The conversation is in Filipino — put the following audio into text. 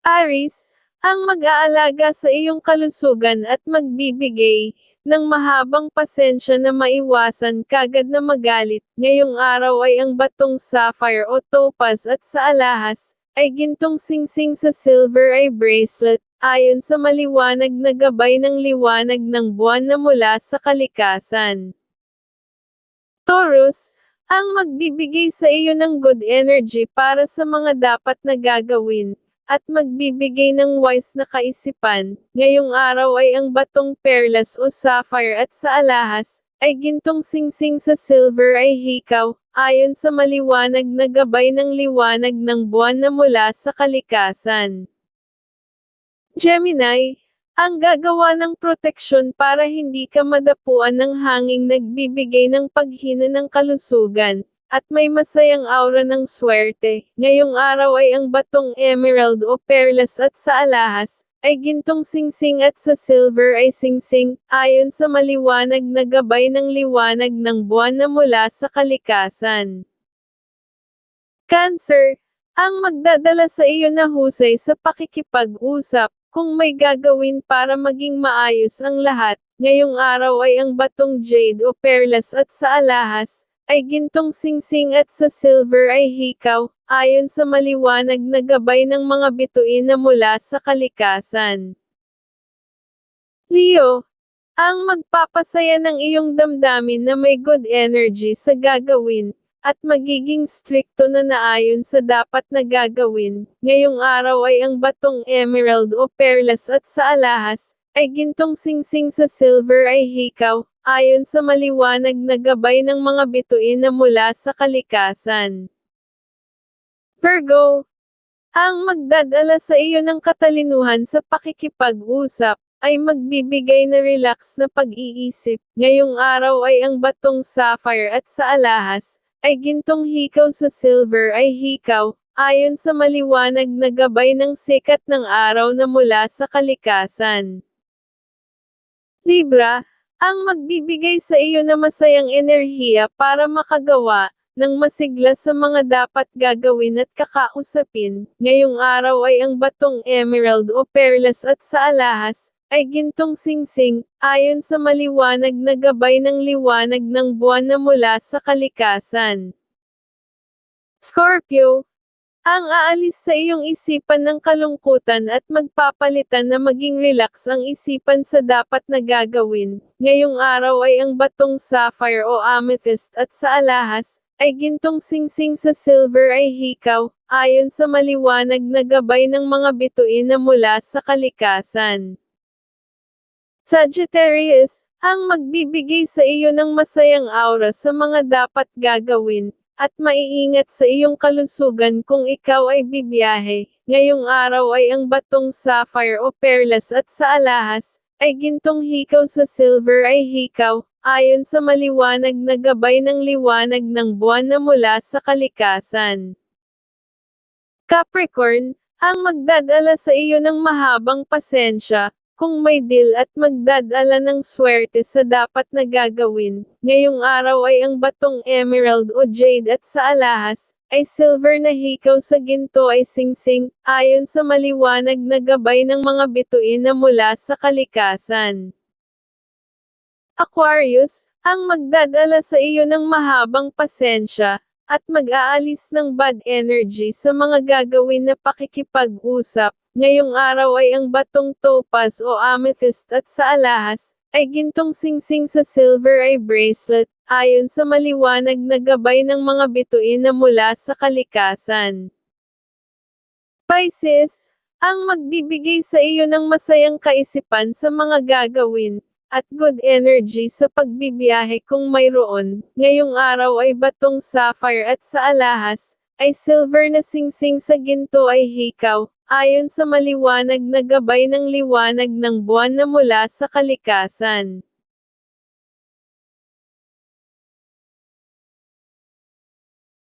Aris, ang mag-aalaga sa iyong kalusugan at magbibigay ng mahabang pasensya na maiwasan kagad na magalit. Ngayong araw ay ang batong sapphire o topaz at sa alahas ay gintong singsing sa silver eye bracelet, ayon sa maliwanag na gabay ng liwanag ng buwan na mula sa kalikasan. Taurus, ang magbibigay sa iyo ng good energy para sa mga dapat na gagawin, at magbibigay ng wise na kaisipan, ngayong araw ay ang batong perlas o sapphire at sa alahas, ay gintong singsing sa silver ay hikaw, ayon sa maliwanag na gabay ng liwanag ng buwan na mula sa kalikasan. Gemini, ang gagawa ng proteksyon para hindi ka madapuan ng hanging nagbibigay ng paghina ng kalusugan, at may masayang aura ng swerte. Ngayong araw ay ang batong emerald o perlas at sa alahas, ay gintong singsing at sa silver ay singsing, ayon sa maliwanag na gabay ng liwanag ng buwan na mula sa kalikasan. Cancer, ang magdadala sa iyo na husay sa pakikipag-usap, kung may gagawin para maging maayos ang lahat, ngayong araw ay ang batong jade o perlas at sa alahas, ay gintong singsing at sa silver ay hikaw, ayon sa maliwanag na gabay ng mga bituin na mula sa kalikasan. Leo, ang magpapasaya ng iyong damdamin na may good energy sa gagawin, at magiging strikto na naayon sa dapat na gagawin. Ngayong araw ay ang batong emerald o perlas at sa alahas, ay gintong singsing sa silver ay hikaw, ayon sa maliwanag na gabay ng mga bituin na mula sa kalikasan. Virgo, ang magdadala sa iyo ng katalinuhan sa pakikipag-usap, ay magbibigay na relax na pag-iisip. Ngayong araw ay ang batong sapphire at sa alahas, ay gintong hikaw sa silver ay hikaw, ayon sa maliwanag na gabay ng sikat ng araw na mula sa kalikasan. Libra, ang magbibigay sa iyo na masayang enerhiya para makagawa ng masigla sa mga dapat gagawin at kakausapin. Ngayong araw ay ang batong emerald o perlas at sa alahas, ay gintong singsing, ayon sa maliwanag na gabay ng liwanag ng buwan na mula sa kalikasan. Scorpio, ang aalis sa iyong isipan ng kalungkutan at magpapalitan na maging relax ang isipan sa dapat na gagawin. Ngayong araw ay ang batong sapphire o amethyst at sa alahas, ay gintong singsing sa silver ay hikaw, ayon sa maliwanag na gabay ng mga bituin na mula sa kalikasan. Sagittarius, ang magbibigay sa iyo ng masayang aura sa mga dapat gagawin, at maiingat sa iyong kalusugan kung ikaw ay bibiyahe. Ngayong araw ay ang batong sapphire o perlas at sa alahas, ay gintong hikaw sa silver ay hikaw, ayon sa maliwanag na gabay ng liwanag ng buwan na mula sa kalikasan. Capricorn, ang magdadala sa iyo ng mahabang pasensya, kung may deal at magdadala ng swerte sa dapat na gagawin. Ngayong araw ay ang batong emerald o jade at sa alahas, ay silver na hikaw sa ginto ay singsing, ayon sa maliwanag na gabay ng mga bituin na mula sa kalikasan. Aquarius, ang magdadala sa iyo ng mahabang pasensya, at mag-aalis ng bad energy sa mga gagawin na pakikipag-usap, Ngayong araw ay ang batong topaz o amethyst at sa alahas, ay gintong singsing sa silver eye bracelet, ayon sa maliwanag na gabay ng mga bituin na mula sa kalikasan. Pisces, ang magbibigay sa iyo ng masayang kaisipan sa mga gagawin, at good energy sa pagbibiyahe kung mayroon, ngayong araw ay batong sapphire at sa alahas, ay silver na singsing sa ginto ay hikaw, Ayon sa maliwanag na gabay ng liwanag ng buwan na mula sa kalikasan.